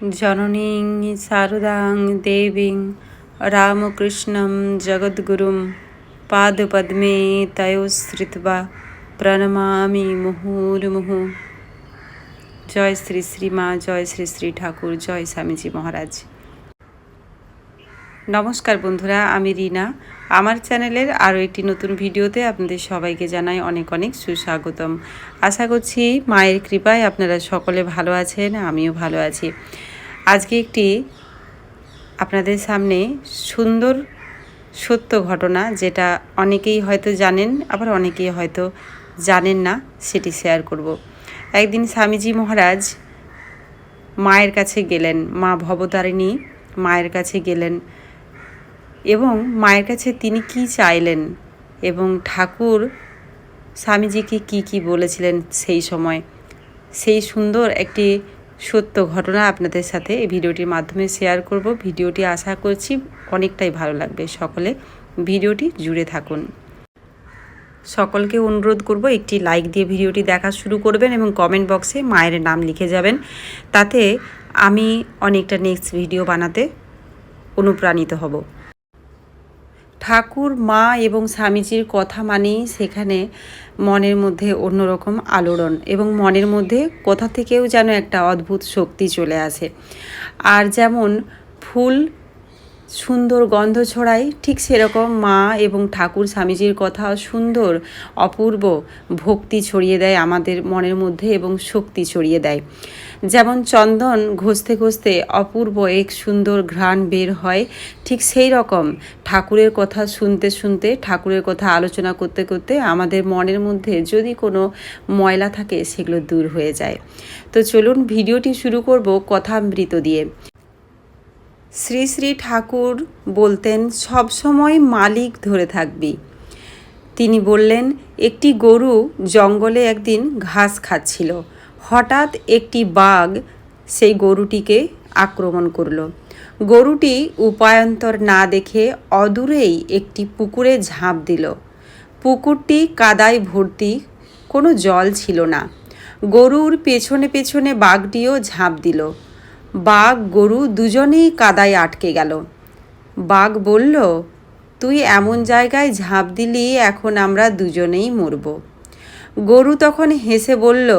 জননীং শারদাং দেবীং রামকৃষ্ণং জগদ্গুরুম পাদপদ্মে তয়োশ্রিত্বা প্রণমামি মুহুর্মুহু। জয় শ্রী শ্রী জয় শ্রী শ্রী ঠাকুর, জয় স্বামীজি মহারাজ। নমস্কার বন্ধুরা, আমি রিনা। আমার চ্যানেলের আরও একটি নতুন ভিডিওতে আপনাদের সবাইকে জানাই অনেক অনেক সুস্বাগতম। আশা করছি মায়ের কৃপায় আপনারা সকলে ভালো আছেন, আমিও ভালো আছি। আজকে একটি আপনাদের সামনে সুন্দর, সত্য ঘটনা যেটা অনেকেই হয়তো জানেন, আবার অনেকেই হয়তো জানেন না, সেটি শেয়ার করব। একদিন স্বামীজি মহারাজ মায়ের কাছে গেলেন, মা ভবতারিণী মায়ের কাছে গেলেন। এবং মায়ের কাছে তিনি কি চাইলেন এবং ঠাকুর স্বামীজিকে কি কি বলেছিলেন সেই সময়, সেই সুন্দর একটি সত্য ঘটনা আপনাদের সাথে এই ভিডিওটির মাধ্যমে শেয়ার করব। ভিডিওটি আশা করছি অনেকটাই ভালো লাগবে। সকলে ভিডিওটি জুড়ে থাকুন। সকলকে অনুরোধ করব একটি লাইক দিয়ে ভিডিওটি দেখা শুরু করবেন এবং কমেন্ট বক্সে মায়ের নাম লিখে যাবেন। তাতে আমি অনেকটা নেক্সট ভিডিও বানাতে অনুপ্রাণিত হব। ঠাকুর, মা এবং স্বামীজির কথা মানেই সেখানে মনের মধ্যে অন্যরকম আলোড়ন এবং মনের মধ্যে কোথা থেকেও যেন একটা অদ্ভুত শক্তি চলে আসে। আর যেমন ফুল সুন্দর গন্ধ ছড়ায়, ঠিক সেরকম মা এবং ঠাকুর স্বামীজির কথা সুন্দর, অপূর্ব ভক্তি ছড়িয়ে দেয় আমাদের মনের মধ্যে এবং শক্তি ছড়িয়ে দেয়। যেমন চন্দন ঘষতে ঘষতে অপূর্ব এক সুন্দর ঘ্রাণ বের হয়, ঠিক সেই রকম ঠাকুরের কথা শুনতে শুনতে, ঠাকুরের কথা আলোচনা করতে করতে আমাদের মনের মধ্যে যদি কোনো ময়লা থাকে সেগুলো দূর হয়ে যায়। তো চলুন ভিডিওটি শুরু করব কথামৃত দিয়ে। শ্রী শ্রী ঠাকুর বলতেন সবসময় মালিক ধরে থাকবি। তিনি বললেন, একটি গরু জঙ্গলে একদিন ঘাস খাচ্ছিল। হঠাৎ একটি বাঘ সেই গরুটিকে আক্রমণ করল। গরুটি উপায়ন্তর না দেখে অদূরেই একটি পুকুরে ঝাঁপ দিল। পুকুরটি কাদায় ভর্তি, কোনো জল ছিল না। গরুর পেছনে পেছনে বাঘটিও ঝাঁপ দিল। বাঘ গরু দুজনেই কাদায় আটকে গেল। বাঘ বলল, তুই এমন জায়গায় ঝাঁপ দিলি, এখন আমরা দুজনেই মরব। গরু তখন হেসে বলল,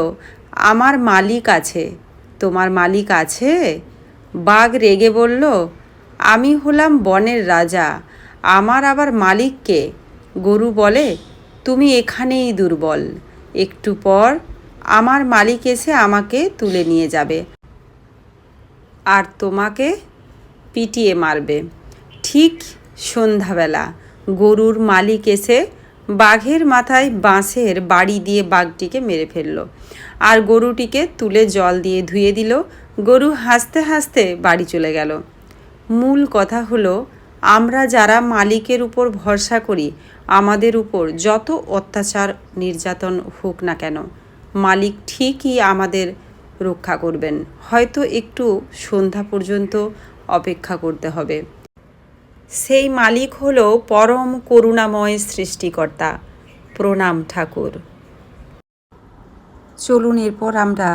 আমার মালিক আছে। তোমার মালিক আছে? বাঘ রেগে বলল, আমি হলাম বনের রাজা, আমার আবার মালিককে গরু বলে, তুমি এখানেই দুর্বল, একটু পর আমার মালিক এসে আমাকে তুলে নিয়ে যাবে। আর তোমাকে পিটিয়ে মারবে। ঠিক সন্ধ্যাবেলা গরুর মালিক এসে বাঘের মাথায় বাঁশের বাড়ি দিয়ে বাঘটিকে মেরে ফেলল আর গরুটিকে তুলে জল দিয়ে ধুয়ে দিল। গরু হাসতে হাসতে বাড়ি চলে গেল। মূল কথা হলো, আমরা যারা মালিকের উপর ভরসা করি, আমাদের উপর যত অত্যাচার নির্যাতন হোক না কেন, মালিক ঠিকই আমাদের রক্ষা করবেন। হয়তো একটু সন্ধ্যা পর্যন্ত অপেক্ষা করতে হবে। সেই মালিক হল পরম করুণাময় সৃষ্টিকর্তা প্রণাম ঠাকুর। চলুন এরপর আমরা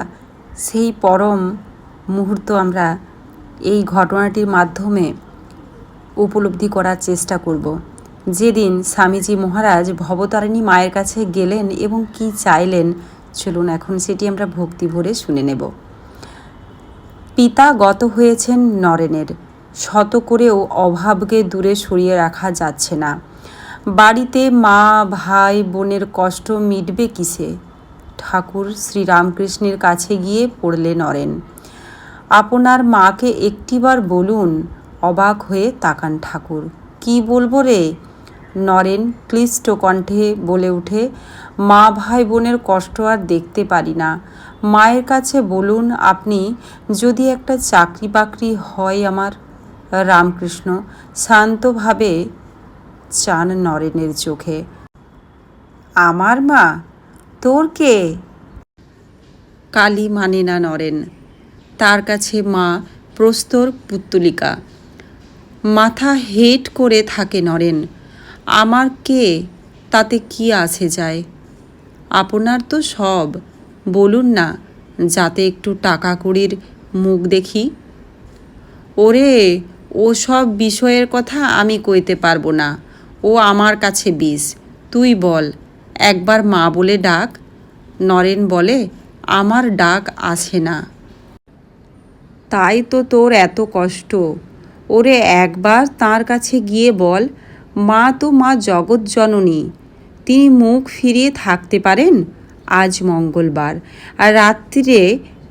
সেই পরম মুহূর্ত আমরা এই ঘটনাটির মাধ্যমে উপলব্ধি করার চেষ্টা করব। যেদিন স্বামীজি মহারাজ ভবতারিণী মায়ের কাছে গেলেন এবং কি চাইলেন চলুন এখন সেটি আমরা ভক্তি ভরে শুনে নেব। পিতা গত হয়েছেন নরেনের। শত করেও অভাবকে দূরে সরিয়ে রাখা যাচ্ছে না। বাড়িতে মা, ভাই, বোনের কষ্ট মিটবে কিসে? ঠাকুর শ্রীরামকৃষ্ণের কাছে গিয়ে পড়লে নরেন। আপনার মাকে একটিবার বলুন, অবাক হয়ে তাকান ঠাকুর। কি বলব রে? নরেন ক্লিষ্ট কণ্ঠে বলে উঠে মা ভাই বোনের কষ্ট আর দেখতে পারি না। মায়ের কাছে বলুন, আপনি যদি একটা চাকরি বাকরি হয় আমার? রামকৃষ্ণ শান্তভাবে চান নরেনের চোখে। আমার মা? তোর কে? কালী মানে না নরেন। তার কাছে মা প্রস্তর পুত্তলিকা। মাথা হেট করে থাকে নরেন। আমার কে? তাতে কি আসে যায়? আপনার তো সব। বলুন না, যাতে একটু টাকা কুড়ির মুখ দেখি। ওরে, ও সব বিষয়ের কথা আমি কইতে পারব না। ও আমার কাছে বিষ তুই বল, একবার মা বলে ডাক। নরেন বলে, আমার ডাক আসে না। তাই তো তোর এত কষ্ট। ওরে, একবার তার কাছে গিয়ে বল, মা তো মা জগৎ জননী। তিনি মুখ ফিরিয়ে থাকতে পারেন আজ মঙ্গলবার। আর রাত্রিরে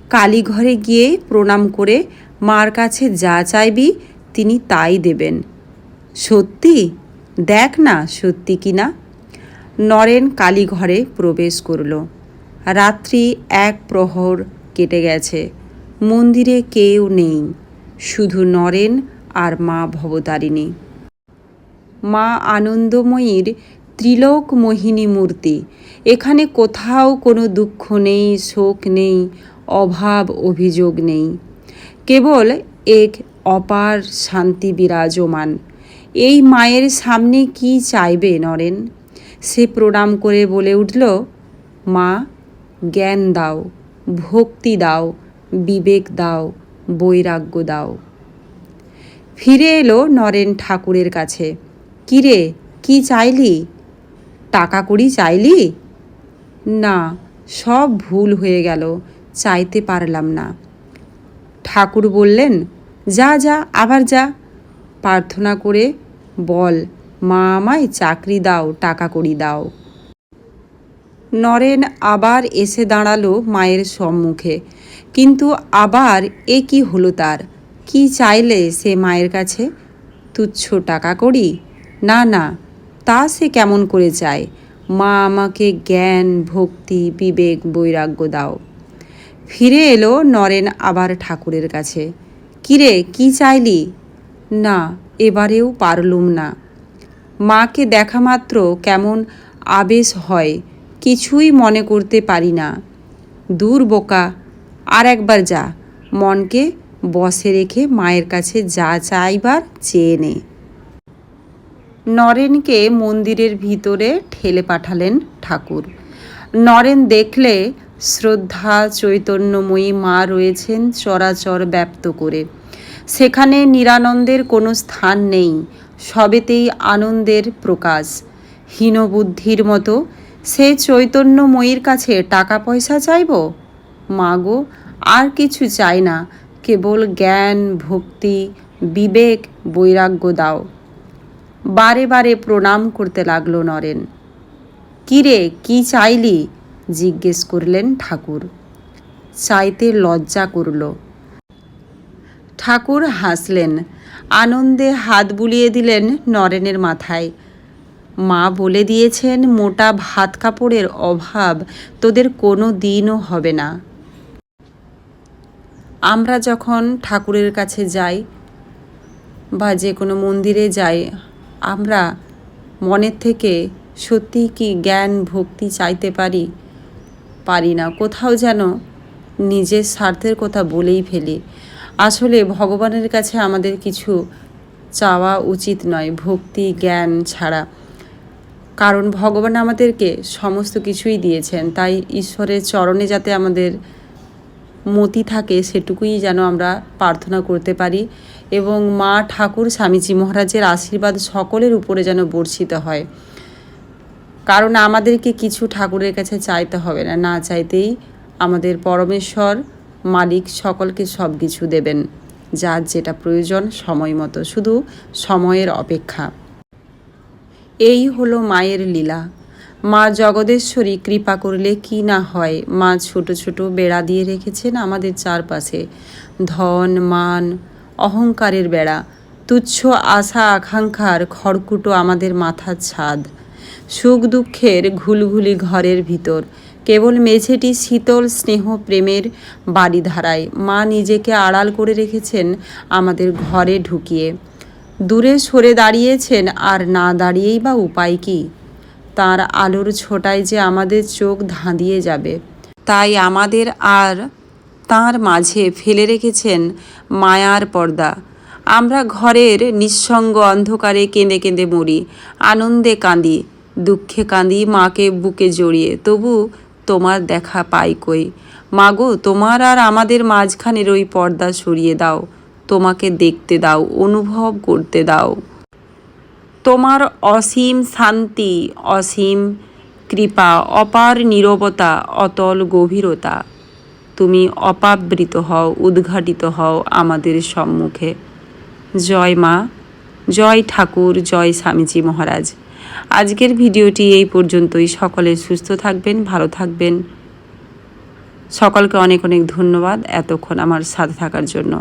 কালীঘরে গিয়ে প্রণাম করে মার কাছে যা চাইবি তিনি তাই দেবেন। সত্যি? দেখ না সত্যি কি না? নরেন কালীঘরে প্রবেশ করল। রাত্রি এক প্রহর কেটে গেছে। মন্দিরে কেউ নেই, শুধু নরেন আর মা ভবতারিণী। মা আনন্দময়ীর ত্রিলোক মোহিনী মূর্তি। এখানে কোথাও কোনো দুঃখ নেই, শোক নেই, অভাব, অভিযোগ নেই। কেবল এক অপার শান্তি বিরাজমান। এই মায়ের সামনে কি চাইবে নরেন? সে প্রণাম করে বলে উঠল, মা, জ্ঞান দাও, ভক্তি দাও, বিবেক দাও, বৈরাগ্য দাও। ফিরে এলো নরেন ঠাকুরের কাছে। কিরে কি চাইলি? টাকা কড়ি চাইলি? না, সব ভুল হয়ে গেল, চাইতে পারলাম না। ঠাকুর বললেন, যা যা, আবার যা। প্রার্থনা করে বল, মা আমায় চাকরি দাও টাকা কড়ি দাও। নরেন আবার এসে দাঁড়াল মায়ের সম্মুখে। কিন্তু আবার এ কি হলো তার? কি চাইলে সে মায়ের কাছে? তুচ্ছ টাকা করি না না তা সে কেমন করে চায়? মা আমাকে জ্ঞান, ভক্তি, বিবেক, বৈরাগ্য দাও। ফিরে এলো নরেন আবার ঠাকুরের কাছে। কিরে, কি চাইলি? না, এবারেও পারলুম না। মাকে দেখা মাত্র কেমন আবেশ হয়, কিছুই মনে করতে পারি না। দূর বোকা, আর একবার যা। মনকে বসে রেখে মায়ের কাছে যা চাইবার চেয়ে নে। নরেনকে মন্দিরের ভিতরে ঠেলে পাঠালেন ঠাকুর। নরেন দেখলে শ্রদ্ধা চৈতন্যময়ী মা রয়েছেন চরাচর ব্যপ্ত করে। সেখানে নিরানন্দের কোনো স্থান নেই, সবেতেই আনন্দের প্রকাশ। হীনবুদ্ধির মতো, সে চৈতন্যময়ীর কাছে টাকা পয়সা চাইব? মাগো, আর কিছু চাই না, কেবল জ্ঞান, ভক্তি, বিবেক, বৈরাগ্য দাও। বারে বারে প্রণাম করতে লাগল নরেন। কিরে, কি চাইলি? জিজ্ঞেস করলেন ঠাকুর। চাইতে লজ্জা করল। ঠাকুর হাসলেন। আনন্দে হাত বুলিয়ে দিলেন নরেনের মাথায়। মা বলে দিয়েছেন মোটা ভাত কাপড়ের অভাব তোদের কোনো দিনও হবে না। আমরা যখন ঠাকুরের কাছে যাই বা যে কোনো মন্দিরে যাই আমরা মনের থেকে সত্যি কি জ্ঞান, ভক্তি চাইতে পারি? পারি না। কোথাও যেন নিজের স্বার্থের কথা বলেই ফেলি। আসলে ভগবানের কাছে আমাদের কিছু চাওয়া উচিত নয়, ভক্তি, জ্ঞান ছাড়া। কারণ ভগবান আমাদেরকে সমস্ত কিছুই দিয়েছেন। তাই ঈশ্বরের চরণে যাতে আমাদের মতি থাকে, সেটুকুই যেন আমরা প্রার্থনা করতে পারি। এবং মা ঠাকুর স্বামীজি মহারাজের আশীর্বাদ সকলের উপরে যেন বর্ষিত হয়। কারণ আমাদেরকে কিছু ঠাকুরের কাছে চাইতে হবে না না চাইতেই আমাদের পরমেশ্বর মালিক সকলকে সব কিছু দেবেন, যার যেটা প্রয়োজন সময় মতো, শুধু সময়ের অপেক্ষা। এই হলো মায়ের লীলা। মা জগদেশ্বরী কৃপা করলে কি না হয়? মা ছোট ছোট বেড়া দিয়ে রেখেছেন আমাদের চারপাশে। ধন, মান অহংকারের বেড়া। তুচ্ছ আশা আকাঙ্ক্ষার খড়কুটো আমাদের মাথার ছাদ। সুখ দুঃখের ঘুলঘুলি ঘরের ভিতর। কেবল মেঝেটি শীতল স্নেহ প্রেমের বাড়িধারায়। মা নিজেকে আড়াল করে রেখেছেন আমাদের ঘরে ঢুকিয়ে। দূরে সরে দাঁড়িয়েছেন, আর না দাঁড়িয়েই বা উপায় কি? তার আলোর ছোটায় যে আমাদের চোখ ধাঁধিয়ে যাবে। তাই আমাদের আর তার মাঝে ফেলে রেখেছেন মায়ার পর্দা। আমরা ঘরের নিঃসঙ্গ অন্ধকারে কেঁদে কেঁদে মরি। আনন্দে কাঁদি, দুঃখে কাঁদি মাকে বুকে জড়িয়ে। তবু তোমার দেখা পাই কই? মাগো, তোমার আর আমাদের মাঝখানের ওই পর্দা সরিয়ে দাও। তোমাকে দেখতে দাও, অনুভব করতে দাও। তোমার অসীম শান্তি, অসীম কৃপা, অপার নীরবতা, অতল গভীরতা। তুমি অপাবৃত হও, উদ্ঘাটিত হও আমাদের সম্মুখে। জয় মা, জয় ঠাকুর, জয় স্বামীজি মহারাজ। আজকের ভিডিওটি এই পর্যন্তই। সকলে সুস্থ থাকবেন, ভালো থাকবেন। সকলকে অনেক অনেক ধন্যবাদ এতক্ষণ আমার সাথে থাকার জন্য।